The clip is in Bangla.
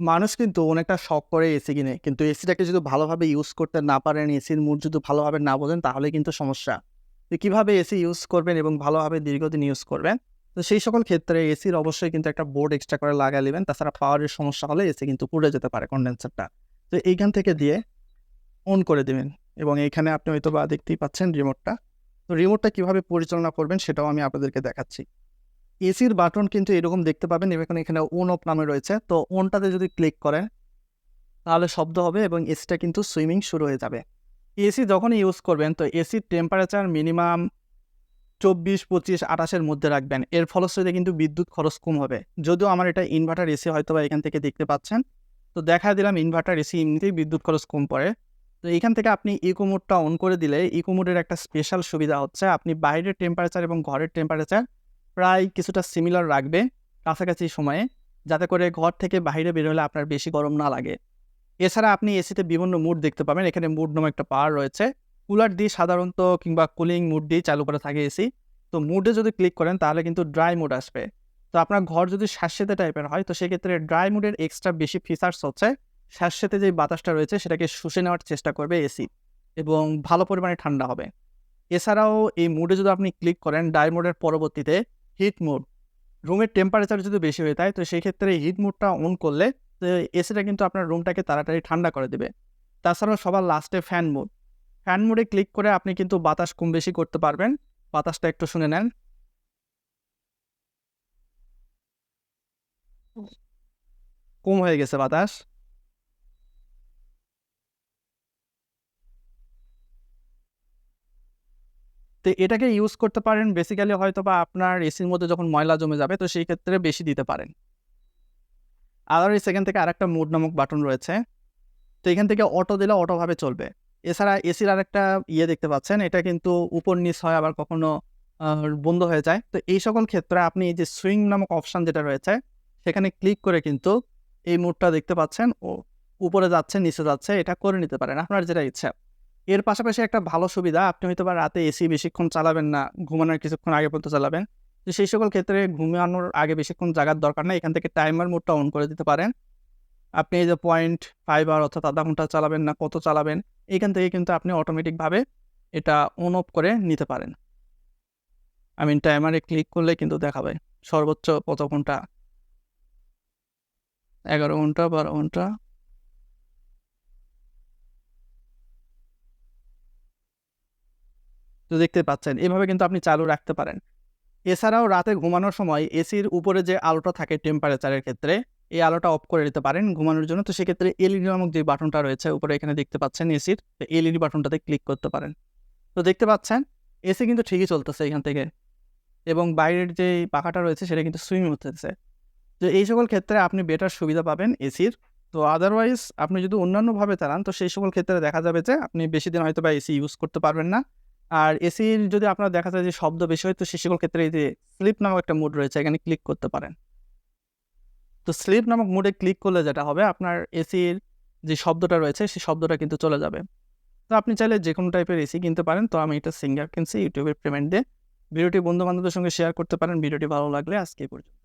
মানুষ কিন্তু অনেকটা শখ করে এসি কিনে। কিন্তু এসিটাকে যদি ভালোভাবে ইউজ করতে না পারেন, এসির মুড যদি ভালোভাবে না বোঝেন তাহলে কিন্তু সমস্যা। তো কীভাবে এসি ইউজ করবেন এবং ভালোভাবে দীর্ঘদিন ইউজ করবেন? তো সেই সকল ক্ষেত্রে এসির অবশ্যই কিন্তু একটা বোর্ড এক্সট্রা করে লাগায় নেবেন তাছাড়া পাওয়ারের সমস্যা হলে এসি কিন্তু পুড়ে যেতে পারে কনডেন্সারটা। তো এইখান থেকে দিয়ে অন করে দিবেন এবং এইখানে আপনি হয়তোবা দেখতেই পাচ্ছেন রিমোটটা। তো রিমোটটা কীভাবে পরিচালনা করবেন সেটাও আমি আপনাদেরকে দেখাচ্ছি। এসির বাটন কিন্তু এরকম দেখতে পাবেন এবং এখানে ওন অফ নামে রয়েছে। তো ওনটাতে যদি ক্লিক করেন তাহলে শব্দ হবে এবং এসিটা কিন্তু সুইমিং শুরু হয়ে যাবে। এসি যখনই ইউজ করবেন তো এসির টেম্পারেচার মিনিমাম ২৪, ২৫, ২৮ এর মধ্যে রাখবেন। এর ফলশ্রুতিতে কিন্তু বিদ্যুৎ খরচ কম হবে। যদিও আমার এটা ইনভার্টার এসি হয়তো বা এখান থেকে দেখতে পাচ্ছেন। তো দেখায় দিলাম ইনভার্টার এসি এমনিতেই বিদ্যুৎ খরচ কম পড়ে। তো এখান থেকে আপনি ইকো মোডটা অন করে দিলে ইকো মোডের একটা স্পেশাল সুবিধা হচ্ছে আপনি বাইরের টেম্পারেচার এবং ঘরের টেম্পারেচার প্রায় কিছুটা সিমিলার রাখবে কাছাকাছি সময়ে, যাতে করে ঘর থেকে বাইরে বের হলে আপনার বেশি গরম না লাগে। এছাড়া আপনি এসিতে বিভিন্ন মুড দেখতে পাবেন। এখানে মুড নামে একটা পাওয়ার রয়েছে। কুলার দিয়ে সাধারণত কিংবা কুলিং মুড দিয়ে চালু করা থাকে এসি। তো মুডে যদি ক্লিক করেন, তাহলে কিন্তু ড্রাই মুড আসবে। তো আপনার ঘর যদি স্যাঁতসেঁতে টাইপের হয়, তো সেক্ষেত্রে ড্রাই মুডের এক্সট্রা বেশি ফিচার্স হচ্ছে স্যাঁতসেঁতে যে বাতাসটা রয়েছে, সেটাকে শুষে নেওয়ার চেষ্টা করবে এসি এবং ভালো পরিমাণে ঠান্ডা হবে। এছাড়াও এই মুডে যদি আপনি ক্লিক করেন ড্রাই মুডের পরবর্তীতে হিট মোড রুমের টেম্পারেচার যদি বেশি হয়ে যায়, তো সেই ক্ষেত্রে হিট মোডটা অন করলে এসিটা কিন্তু আপনার রুমটাকে তাড়াতাড়ি ঠান্ডা করে দেবে। তাছাড়াও সবার লাস্টে ফ্যান মোড ফ্যান মোডে ক্লিক করে আপনি কিন্তু বাতাস কম বেশি করতে পারবেন। বাতাসটা একটু শুনে নেন। কম হয়ে গেছে বাতাস। তো এটাকে ইউজ করতে পারেন বেসিক্যালি হয়তোবা আপনার এসির মধ্যে যখন ময়লা জমে যাবে তো সেই ক্ষেত্রে বেশি দিতে পারেন। আদারওয়াইজ সেখান থেকে আরেকটা মুড নামক বাটন রয়েছে। তো এখান থেকে অটো দিলে অটোভাবে চলবে। এছাড়া এসির আরেকটা ইয়ে দেখতে পাচ্ছেন এটা কিন্তু উপর নিচ হয় আবার কখনো বন্ধ হয়ে যায়। তো এই সকল ক্ষেত্রে আপনি এই যে সুইং নামক অপশন যেটা রয়েছে সেখানে ক্লিক করে কিন্তু এই মুডটা দেখতে পাচ্ছেন ও উপরে যাচ্ছে, নিচে যাচ্ছে এটা করে নিতে পারেন আপনার যেটা ইচ্ছা। এর পাশাপাশি একটা ভালো সুবিধা আপনি হয়তো বা রাতে এসি বেশিক্ষণ চালাবেন না, ঘুমানোর কিছুক্ষণ আগে পর্যন্ত চালাবেন। তো সেই সকল ক্ষেত্রে ঘুমানোর আগে বেশিক্ষণ জাগার দরকার নাই। এখান থেকে টাইমার মোডটা অন করে দিতে পারেন। আপনি এই যে 0.5 আওয়ার অর্থাৎ আধা ঘণ্টা চালাবেন না কত চালাবেন এখান থেকে কিন্তু আপনি অটোমেটিকভাবে এটা অন অফ করে নিতে পারেন। আমি টাইমারে ক্লিক করলে কিন্তু দেখাবে সর্বোচ্চ কত ঘণ্টা ১১ ঘণ্টা, ১২ ঘণ্টা। তো দেখতে পাচ্ছেন, এভাবে কিন্তু আপনি চালু রাখতে পারেন। এছাড়াও রাতে ঘুমানোর সময় এসির উপরে যে আলোটা থাকে টেম্পারেচারের ক্ষেত্রে, এই আলোটা অফ করে দিতে পারেন ঘুমানোর জন্য। তো সেক্ষেত্রে এলইডি নামক যে বাটনটা রয়েছে, উপরে এখানে দেখতে পাচ্ছেন এসির, তো এলইডি বাটনটাতে ক্লিক করতে পারেন। তো দেখতে পাচ্ছেন এসি কিন্তু ঠিকই চলতেছে এখান থেকে এবং বাইরের যে পাখাটা রয়েছে, সেটা কিন্তু সুইং হতেছে। তো এই সকল ক্ষেত্রে আপনি বেটার সুবিধা পাবেন এসির। তো আদারওয়াইজ আপনি যদি অন্যান্যভাবে চালান, তো সেই সকল ক্ষেত্রে দেখা যাবে যে আপনি বেশিদিন হয়তোবা এসি ইউজ করতে পারবেন না। আর এসির যদি আপনার দেখা যায় যে শব্দ বেশি হয়, তো সে সকল ক্ষেত্রে এই যে স্লিপ নামক একটা মুড রয়েছে, এখানে ক্লিক করতে পারেন। তো স্লিপ নামক মুডে ক্লিক করলে যেটা হবে, আপনার এসির যে শব্দটা রয়েছে, সেই শব্দটা কিন্তু চলে যাবে। তো আপনি চাইলে যে কোনো টাইপের এসি কিনতে পারেন। তো আমি এটা সিঙ্গার কিনছি ইউটিউবে পেমেন্ট দিয়ে। ভিডিওটি বন্ধু-বান্ধবদের সঙ্গে শেয়ার করতে পারেন। ভিডিওটি ভালো লাগলে আজকে পর্যন্ত।